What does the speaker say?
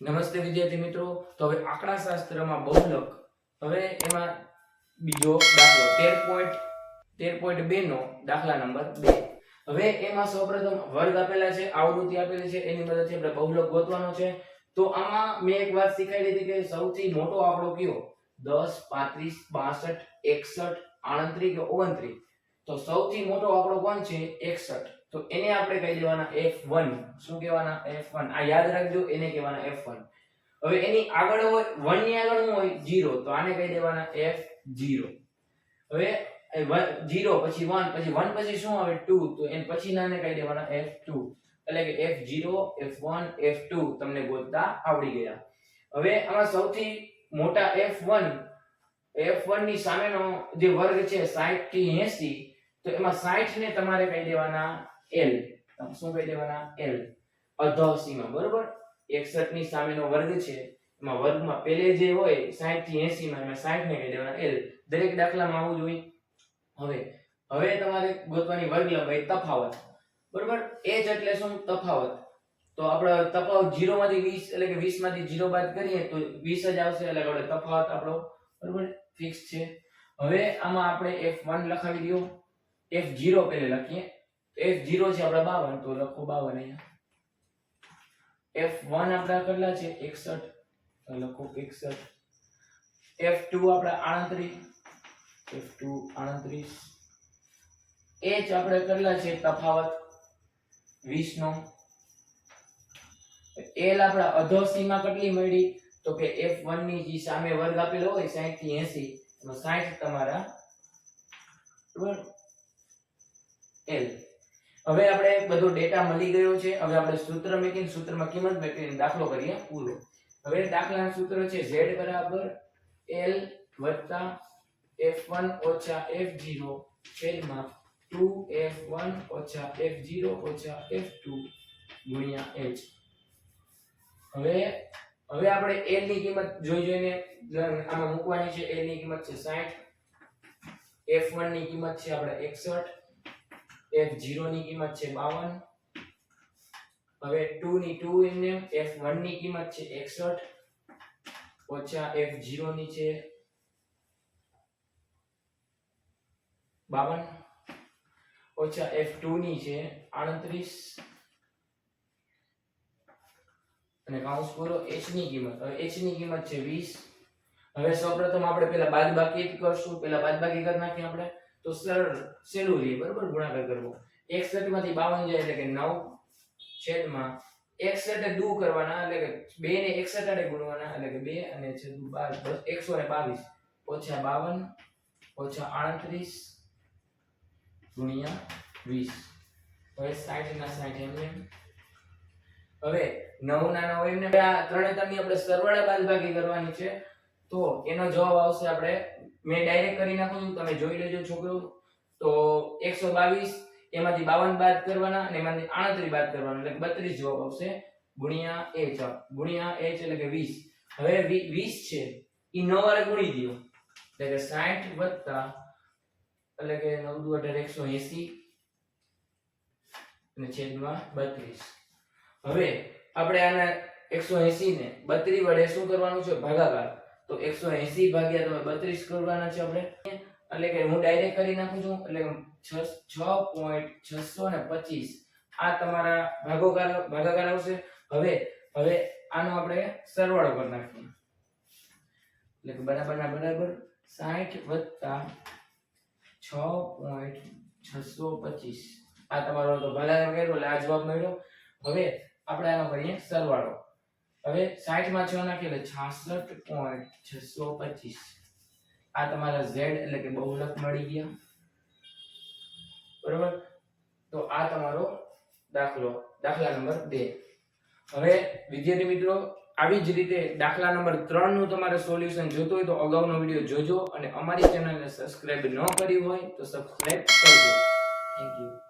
નમસ્તે વિદ્યાર્થી મિત્રો. તો હવે આંકડાશાસ્ત્રમાં બહુલક. હવે એમાં બીજો દાખલો, તેર પોઈન્ટ તેર પોઈન્ટ બે નો દાખલા નંબર બે. હવે એમાં સૌપ્રથમ વર્ગ આપેલા છે, આવૃત્તિ આપેલી છે, એની મદદથી આપણે બહુલક ગોતવાનો છે. તો આમાં મેં એક વાત શીખાઈ હતી કે સૌથી મોટો આંકડો કયો? દસ, પાંત્રીસ, બાસઠ, એકસઠ આણત્રી કે ઓગણત્રીસ? તો સૌથી મોટો આંકડો કોણ છે? એકસઠ. તો એને આપણે કહી દેવાના f1 શું કહેવાના f1 આ યાદ રાખજો, એને કહેવાના f1 હવે એની આગળ હોય 1 ની આગળ શું હોય? 0 તો આને કહી દેવાના f0 હવે 0 પછી 1 પછી 1 પછી શું આવે? 2 તો એન પછી નાને કહી દેવાના f2 એટલે કે f0 f1 f2 તમને ગોતતા આવડી ગયા. હવે આમાં સૌથી મોટા f1 f1 ની સામેનો જે વર્ગ છે 60 થી 80 તો એમાં 60 ને તમારે કહી દેવાના તમે શું કહી દેવાના? L. અધોસીમા બરોબર? 61 ની સામેનો વર્ગ છે, એમાં વર્ગમાં પહેલે જે હોય 60 થી 80 માં એમાં 60 ને કહી દેવાના L. દરેક દાખલામાં આવું જોઈએ હવે હવે તમારે ગોતવાની વર્ગ લંબાઈ તફાવત, બરોબર? H એટલે શું? તફાવત. તો આપણે તફાવત 0 માંથી 20 એટલે કે 20 માંથી 0 બાદ કરીએ તો 20 જ આવશે, એટલે આપણે તફાવત આપણો, બરોબર? ફિક્સ છે. હવે આમાં આપણે f1 લખાવી દો. F0 પહેલે લખીએ. F0 છે આપણા 52 તો લખો 52 અહીંયા. એફ વન આપણા કેટલા છે? 61 તો લખો 61 f2 આપણા 38 f2 38 એચ આપણે કેટલા છે? તફાવત. 20 નો l આપણા અધોસીમા કેટલી મળી? તો કે f1 ની જે સામે વર્ગ આપેલો હોય 60 થી એસી. સાહીઠ તમારા, બરાબર? L. હવે આપણે બધો ડેટા મળી ગયો છે. હવે આપણે સૂત્ર મેકીને સૂત્રમાં કિંમત મેકીને દાખલો કરીએ પૂરો. હવે દાખલાનું સૂત્ર છે z બરાબર l વત્તા f1 ઓછા f0 છેદમાં 2f1 ઓછા f0 ઓછા f2 ગુણ્યા h. હવે હવે આપણે l ની કિંમત જોઈ જોઈને આમાં મૂકવાની છે. L ની કિંમત છે 60 f1 ની કિંમત છે આપણે 61 f0 ની કિંમત છે 52 હવે 2 ની 2 એમને f1 ની કિંમત છે 61 ઓછા f0 ની છે 52 ઓછા f2 ની છે 38 અને કાઉન્સ પૂરો h ની કિંમત, હવે h ની કિંમત છે 20 હવે સૌપ્રથમ આપણે પહેલા બાદબાકી કરશું પહેલા બાદબાકી કરી નાખીએ આપણે. તો સરળ સહેલું રહે બરાબર ગુણાકાર કરવો. 61 માંથી 52 જાય એટલે કે નવ છેદમાં એકસઠ દુ કરવાના એટલે કે બે ને એકસઠ આડે ગુણવાના એટલે કે બે અને છેદુ 12 122 ઓછા 52 ઓછા 38 ગુણ્યા વીસ. હવે સાઠ ના સાઠ એમ એમ. હવે નવ ના નવ એમને ત્રણે ત્રણની આપણે સરવાળા બાદબાકી કરવાની છે. તો એનો જવાબ આવશે આપણે મેં ડાયરેક્ટ કરી નાખું તમે જોઈ લેજો છોકરો. તો 122 એમાંથી 52 બાદ કરવાના અને એમાંથી 38 બાદ કરવાના. એટલે 32 જવાબ આવશે. ગુણ્યા એચ ગુણ્યા એચ એટલે કે વીસ. હવે 20 છે. એ નવ વારે ગુણી દો એટલે કે સાઠ વત્તા, એટલે કે નવ દુ 180 અને છેદમાં 32 હવે આપણે આના 180 ને 32 વડે શું કરવાનું છે? ભાગાકાર. તો 180 ભાગ્યા તમે 32 કરવાના છે આપણે. એટલે કે હું ડાયરેક્ટ કરી નાખું છું, એટલે છ પોઈન્ટ છસો ને પચીસ. આ તમારા ભાગોકાર, ભાગાકાર આવશે. હવે હવે આનો આપણે સરવાળો કરી નાખીએ એટલે કે બરાબરના બરાબર સાઠ વત્તા 6.625 આ તમારો તો ભાગાકાર કર્યો, એટલે આ જવાબ મળ્યો. હવે આપણે આનો કરીએ સરવાળો. હવે 60 માં 6 નાખીએ એટલે 66.625 આ તમારા ઝેડ એટલે કે બહુલક મળી ગયા. બરોબર? તો આ તમારો દાખલો, દાખલા નંબર બે. હવે વિદ્યાર્થી મિત્રો, આવી જ રીતે દાખલા નંબર 3 નું તમારે સોલ્યુશન જોતું હોય તો અગાઉનો વીડિયો જોજો અને અમારી ચેનલને સબસ્ક્રાઇબ ન કરી હોય તો સબસ્ક્રાઇબ કરજો. Thank you